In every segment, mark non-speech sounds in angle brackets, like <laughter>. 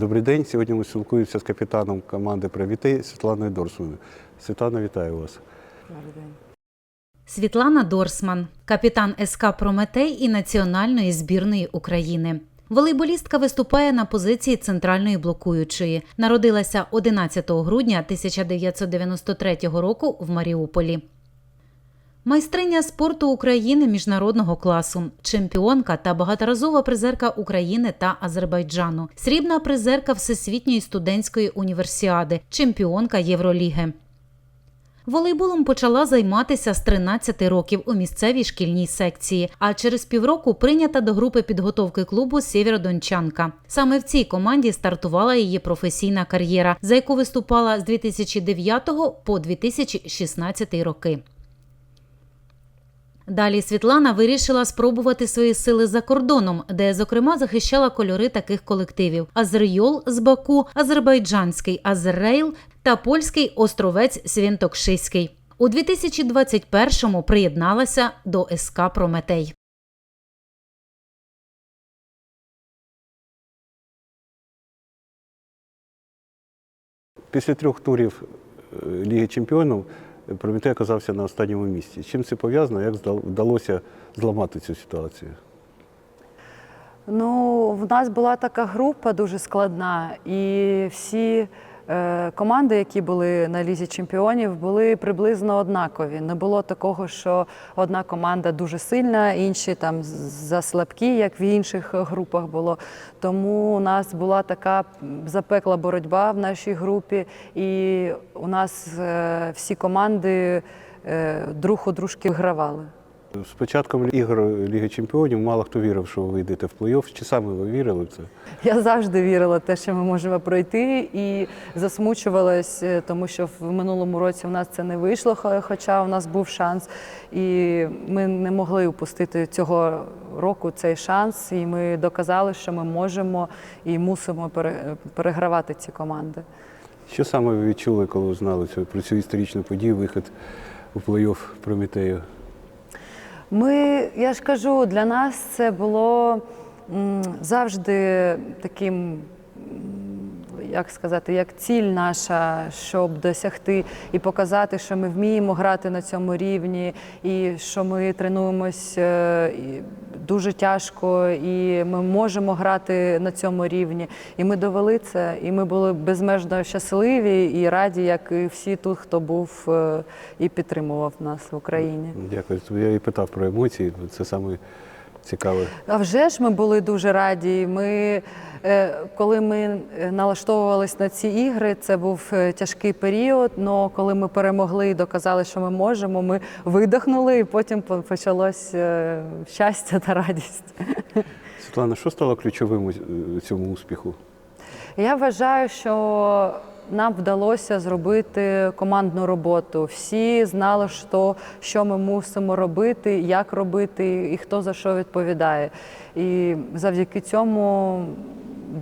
Добрий день. Сьогодні ми спілкуємося з капітаном команди «Правітей» Світланою Дорсманою. Світлана, вітаю вас. Світлана Дорсман, капітан СК Прометей і національної збірної України. Волейболістка виступає на позиції центральної блокуючої. Народилася 11 грудня 1993 року в Маріуполі. Майстриня спорту України міжнародного класу, чемпіонка та багаторазова призерка України та Азербайджану, срібна призерка Всесвітньої студентської універсіади, чемпіонка Євроліги. Волейболом почала займатися з 13 років у місцевій шкільній секції, а через півроку прийнята до групи підготовки клубу Сєвєродончанка. Саме в цій команді стартувала її професійна кар'єра, за яку виступала з 2009 по 2016 роки. Далі Світлана вирішила спробувати свої сили за кордоном, де, зокрема, захищала кольори таких колективів: Азерйол з Баку, азербайджанський Азеррейл та польський островець Свінтокшиський. У 2021-му приєдналася до СК Прометей. Після трьох турів е, Ліги Чемпіонів Прометей оказався на останньому місці. З чим це пов'язано? Як вдалося зламати цю ситуацію? Ну, в нас була така група дуже складна, і всі команди, які були на лізі чемпіонів, були приблизно однакові. Не було такого, що одна команда дуже сильна, інші там заслабкі, як в інших групах було. Тому у нас була така запекла боротьба в нашій групі, і у нас е, всі команди е, друг у дружки вигравали. З початком ігор Ліги Чемпіонів мало хто вірив, що ви вийдете в плей-офф. Чи саме ви вірили в це? Я завжди вірила в те, що ми можемо пройти, і засмучувалась, е, тому що в минулому році в нас це не вийшло, хоча у нас був шанс. І ми не могли упустити цього року цей шанс. І ми доказали, що ми можемо і мусимо перегравати ці команди. Що саме ви відчули, коли узнали про цю історичну подію, вихід у плей-офф Прометею? Ми, я ж кажу, для нас це було завжди таким, як сказати, як ціль наша, щоб досягти і показати, що ми вміємо грати на цьому рівні, і що ми тренуємось е, дуже тяжко, і ми можемо грати на цьому рівні. І ми довели це, і ми були безмежно щасливі і раді, як і всі тут, хто був е, і підтримував нас в Україні. Дякую. Я і питав про емоції, це саме цікаве. А вже ж ми були дуже раді. Ми, е, коли ми е, налаштовувались на ці ігри, це був е, тяжкий період. але коли ми перемогли і доказали, що ми можемо, ми видихнули, і потім по- почалось щастя та радість. Світлана, що стало ключовим у цьому успіху? Я вважаю, що нам вдалося зробити командну роботу. Всі знали, що, що ми мусимо робити, як робити і хто за що відповідає. І завдяки цьому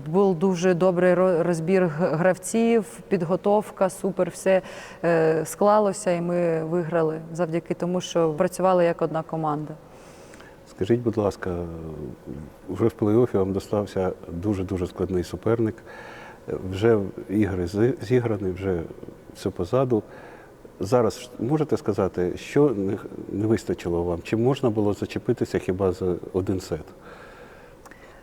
був дуже добрий розбір гравців, підготовка, супер, все е, склалося, і ми виграли завдяки тому, що працювали як одна команда. Скажіть, будь ласка, вже в плей-оффі вам достався дуже-дуже складний суперник. Вже ігри зіграні, вже все позаду. Зараз можете сказати, що не, вистачило вам? Чи можна було зачепитися хіба за один сет?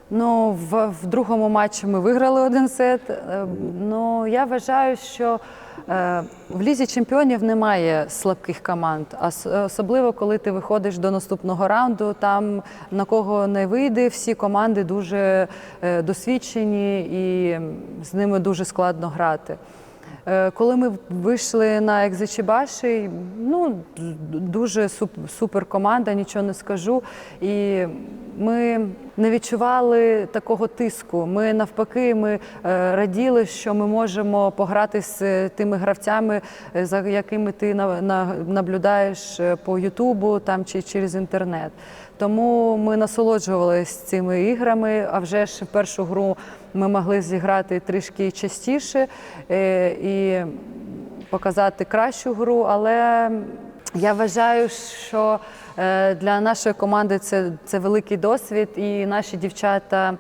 Ну, в, в другому матчі ми виграли один сет. Е, Ну, я вважаю, що е, в лізі чемпіонів немає слабких команд, особливо коли ти виходиш до наступного раунду. Там на кого не вийде, всі команди дуже е, досвідчені і з ними дуже складно грати. Е, Коли ми вийшли на Екзичібаші, ну дуже суп- супер команда, нічого не скажу. І ми не відчували такого тиску. Ми навпаки, ми е, раділи, що ми можемо пограти з тими гравцями, е, за якими ти на- на- наблюдаєш е, по Ютубу там чи через інтернет. Тому ми насолоджувалися цими іграми. А вже ж першу гру ми могли зіграти трішки частіше і показати кращу гру. Але я вважаю, що для нашої команди це, це великий досвід, і наші дівчата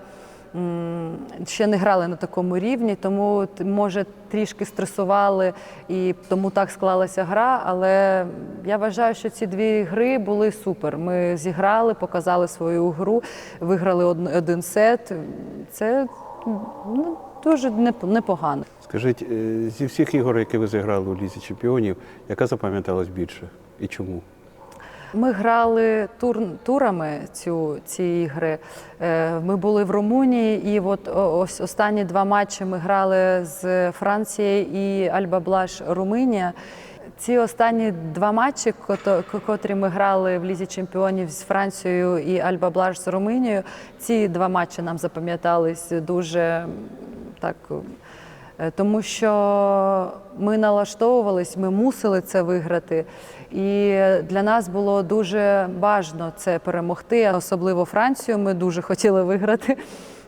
ще не грали на такому рівні, тому може трішки стресували і тому так склалася гра. Але я вважаю, що ці дві гри були супер. Ми зіграли, показали свою гру, виграли один сет. Це ну, дуже непогано. Скажіть, е, зі всіх ігор, які ви зіграли у Лізі Чемпіонів, яка запам'яталась більше і чому? Ми грали тур, турами цю, ці ігри. Е, Ми були в Румунії, і от ось останні два матчі ми грали з Францією і Альба-Блаш Румунія. Ці останні два матчі, котрі ми грали в Лізі Чемпіонів з Францією і Альба-Блаш з Румунією, ці два матчі нам запам'ятались дуже так. Е, Тому що ми налаштовувались, ми мусили це виграти. І для нас було дуже важно це перемогти, особливо Францію. Ми дуже хотіли виграти.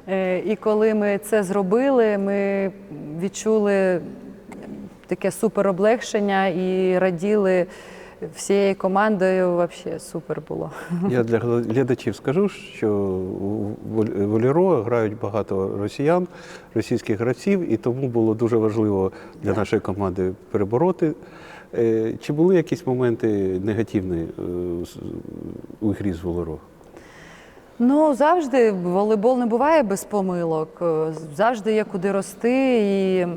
Е, І коли ми це зробили, ми відчули таке супер облегшення і раділи всією командою. Взагалі супер було. Я для глядачів скажу, що у Воль- Воліро грають багато росіян, російських гравців, і тому було дуже важливо для нашої команди перебороти. Е, Чи були якісь моменти негативні е, у грі з Волеро? Ну, завжди волейбол не буває без помилок. Е, Завжди є куди рости і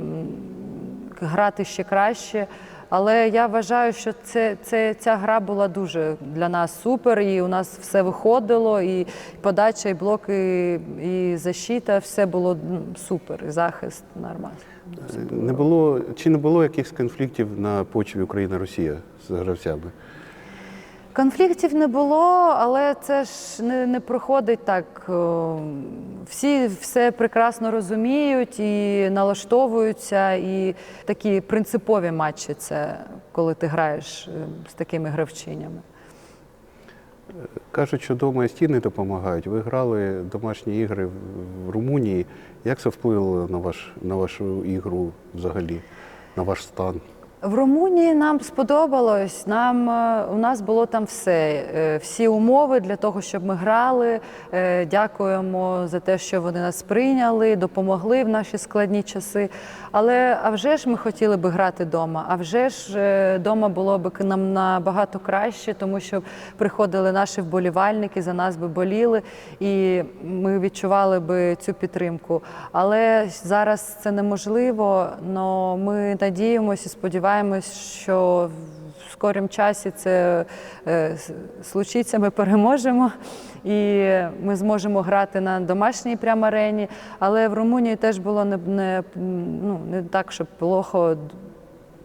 грати ще краще. Але я вважаю, що це, це, ця гра була дуже для нас супер, і у нас все виходило, і подача, і блоки, і защита, все було супер, і захист нормально. Не було, чи не було якихось конфліктів на почві Україна-Росія з гравцями? Конфліктів не було, але це ж не, не проходить так. Всі все прекрасно розуміють і налаштовуються, і такі принципові матчі це коли ти граєш е, з такими гравчинями. Кажуть, що дома і стіни допомагають. Ви грали домашні ігри в Румунії. Як це вплинуло на, ваш, на вашу ігру взагалі, на ваш стан? В Румунії нам сподобалось. Нам е, у нас було там все, е, всі умови для того, щоб ми грали. Е, Дякуємо за те, що вони нас прийняли, допомогли в наші складні часи. Але а вже ж ми хотіли би грати вдома. А вже ж вдома було б нам набагато краще, тому що приходили наші вболівальники, за нас би боліли, і ми відчували би цю підтримку. Але зараз це неможливо. але ми надіємося і сподіваємось, що в скорім часі це е, случиться, ми переможемо. І ми зможемо грати на домашній прямо арені. Але в Румунії теж було не, не, ну, не так, щоб плохо.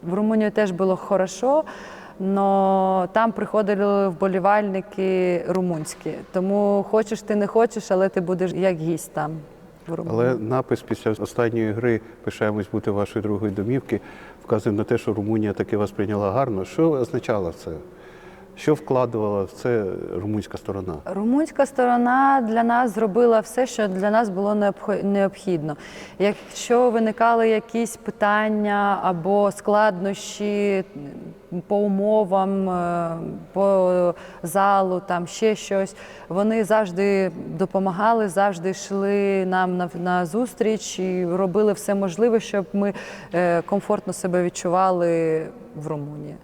В Румунію теж було хорошо, але там приходили вболівальники румунські. Тому хочеш ти не хочеш, але ти будеш як гість там. В Румунії. Але напис після останньої гри пишаємось бути вашою другою домівки, вказує на те, що Румунія таки вас прийняла гарно. Що означало це? Що вкладувала в це румунська сторона? Румунська сторона для нас зробила все, що для нас було необхідно. Якщо виникали якісь питання або складнощі по умовам, е, по залу, там ще щось, вони завжди допомагали, завжди йшли нам на, на зустріч і робили все можливе, щоб ми е, комфортно себе відчували в Румунії.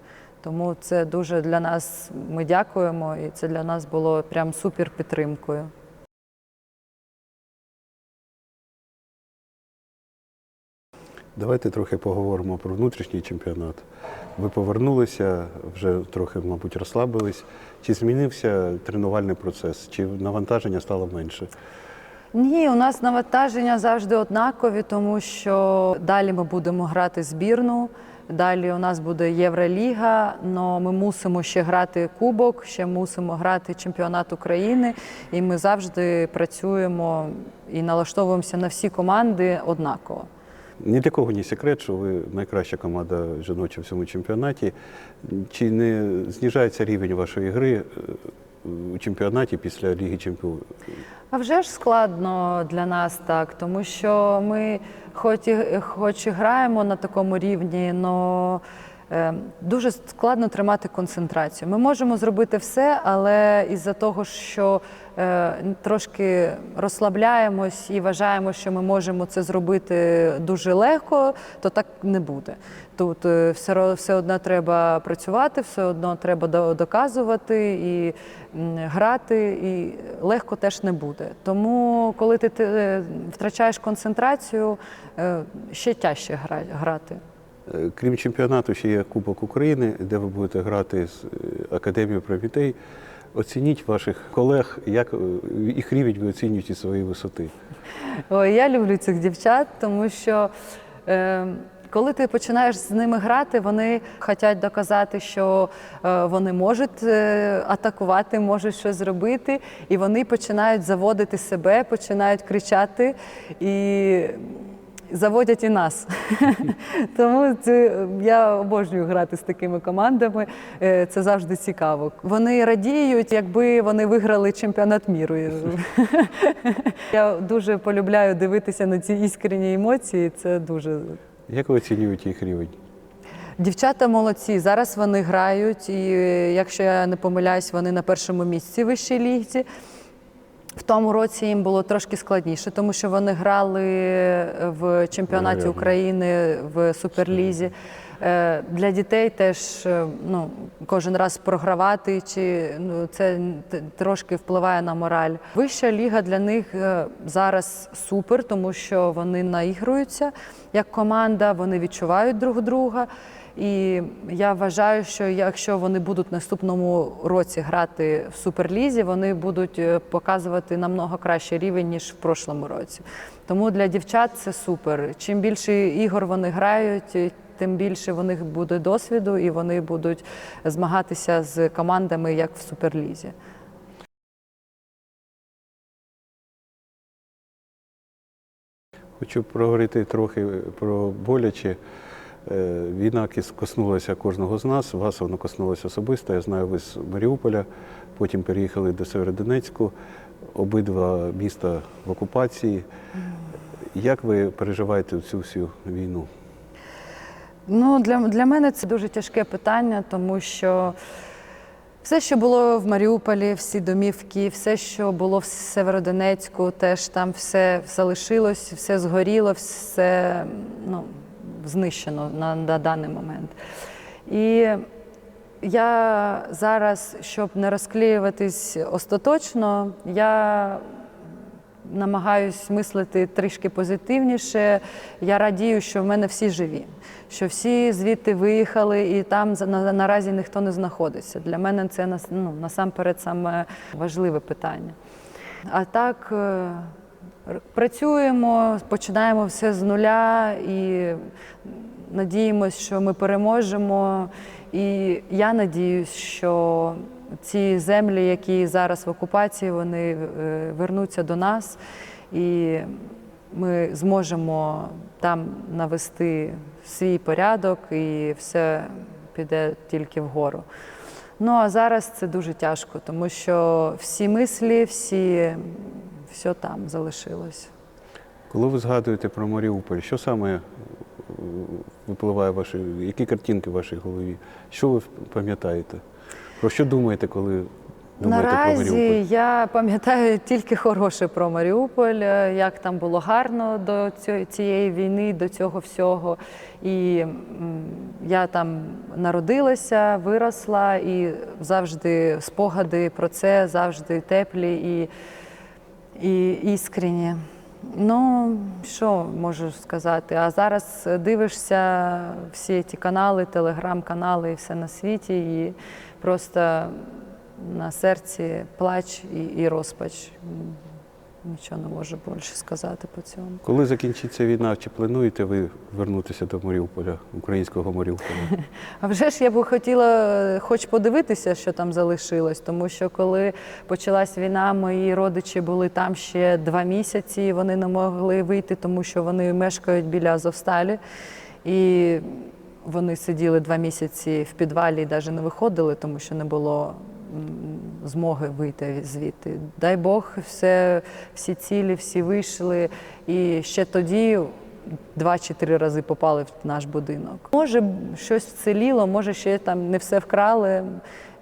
Тому це дуже для нас. Ми дякуємо, і це для нас було прям супер підтримкою. Давайте трохи поговоримо про внутрішній чемпіонат. Ви повернулися, вже трохи, мабуть, розслабились. Чи змінився тренувальний процес? Чи навантаження стало менше? Ні, у нас навантаження завжди однакові, тому що далі ми будемо грати збірну. Далі у нас буде Євроліга, але ми мусимо ще грати кубок, ще мусимо грати чемпіонат України. І ми завжди працюємо і налаштовуємося на всі команди однаково. Ні для кого не секрет, що ви найкраща команда жіноча в цьому чемпіонаті. Чи не знижається рівень вашої гри е, у чемпіонаті після Ліги Чемпіонів? А вже ж складно для нас так, тому що ми хоч і, хоч і граємо на такому рівні, але е, дуже складно тримати концентрацію. Ми можемо зробити все, але із-за того, що трошки розслабляємось і вважаємо, що ми можемо це зробити дуже легко, то так не буде. Тут е, все, все одно треба працювати, все одно треба доказувати і грати, і легко теж не буде. Тому, коли ти, е, втрачаєш концентрацію, е, ще тяжче грати. Е, Крім чемпіонату, ще є Кубок України, де ви будете грати з е, Академією Прометей. Оцініть ваших колег, як е, їх рівень ви оцінюєте своєї висоти. Ой, я люблю цих дівчат, тому що е, коли ти починаєш з ними грати, вони хочуть доказати, що е, вони можуть е, атакувати, можуть щось зробити, і вони починають заводити себе, починають кричати і заводять і нас. <laughs> Тому це, я обожнюю грати з такими командами. Е, Це завжди цікаво. Вони радіють, якби вони виграли чемпіонат міру. <laughs> Я дуже полюбляю дивитися на ці іскренні емоції. Це дуже Як ви оцінюєте їх рівень? Дівчата молодці. Зараз вони грають, і е, якщо я не помиляюсь, вони на першому місці вищій лізі. В тому році їм було трошки складніше, тому що вони грали в чемпіонаті. України в суперлізі. Е, Для дітей теж е, ну, кожен раз програвати, чи ну, це трошки впливає на мораль. Вища ліга для них е, зараз супер, тому що вони наігруються як команда, вони відчувають друг друга. І я вважаю, що якщо вони будуть наступному році грати в суперлізі, вони будуть е, показувати намного кращий рівень ніж в прошлому році. Тому для дівчат це супер. Чим більше ігор вони грають, е, тим більше в них буде досвіду, і вони будуть змагатися з командами як в суперлізі. Хочу проговорити трохи про боляче. Е, Війна коснулася кожного з нас, вас воно коснулося особисто. Я знаю, ви з Маріуполя, потім переїхали до Северодонецьку, обидва міста в окупації. Як ви переживаєте цю всю війну? Ну, для, для мене це дуже тяжке питання, тому що все, що було в Маріуполі, всі домівки, все, що було в Северодонецьку, теж там все залишилось, все згоріло, все ну, знищено на, на даний момент. І я зараз, щоб не розклеюватись остаточно, я намагаюсь мислити трішки позитивніше. Я радію, що в мене всі живі, що всі звідти виїхали, і там наразі ніхто не знаходиться. Для мене це ну, насамперед саме важливе питання. А так е, працюємо, починаємо все з нуля і надіємося, що ми переможемо. І я надіюсь, що ці землі, які зараз в окупації, вони е, вернуться до нас, і ми зможемо там навести свій порядок, і все піде тільки вгору. Ну а зараз це дуже тяжко, тому що всі мислі, всі все там залишилось. Коли ви згадуєте про Маріуполь, що саме е, випливає ваші, які картинки в вашій голові? Що ви пам'ятаєте? Про що думаєте, коли думаєте про Наразі Маріуполь? я пам'ятаю тільки хороше про Маріуполь, е, як там було гарно до цієї війни, до цього всього. І я там народилася, виросла, і завжди спогади про це завжди теплі і, і іскренні. Ну, що можу сказати? А зараз дивишся всі ці канали, телеграм-канали і все на світі, і просто на серці плач і, і розпач. Нічого не можу більше сказати по цьому. Коли закінчиться війна, чи плануєте ви вернутися до Маріуполя, українського Маріуполя? <laughs> А вже ж я б хотіла хоч подивитися, що там залишилось, тому що коли почалась війна, мої родичі були там ще два місяці, і вони не могли вийти, тому що вони мешкають біля Азовсталі. І вони сиділи два місяці в підвалі і навіть не виходили, тому що не було змоги вийти звідти. Дай Бог, все, всі цілі, всі вийшли. І ще тоді два чи три рази попали в наш будинок. Може, щось вціліло, може, ще там не все вкрали.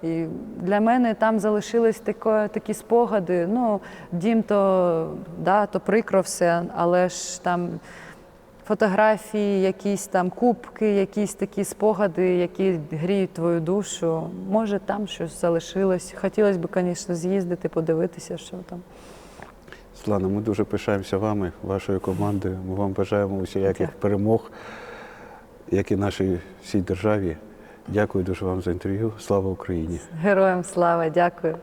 І для мене там залишились тако, такі спогади. Ну, дім то, да, то прикро все, але ж там фотографії, якісь там кубки, якісь такі спогади, які гріють твою душу. Може, там щось залишилось. Хотілося б, звісно, з'їздити, подивитися, що там. Світлана, ми дуже пишаємося вами, вашою командою. Ми вам бажаємо усіляких перемог, як і нашій всій державі. Дякую дуже вам за інтерв'ю. Слава Україні! Героям слава, дякую.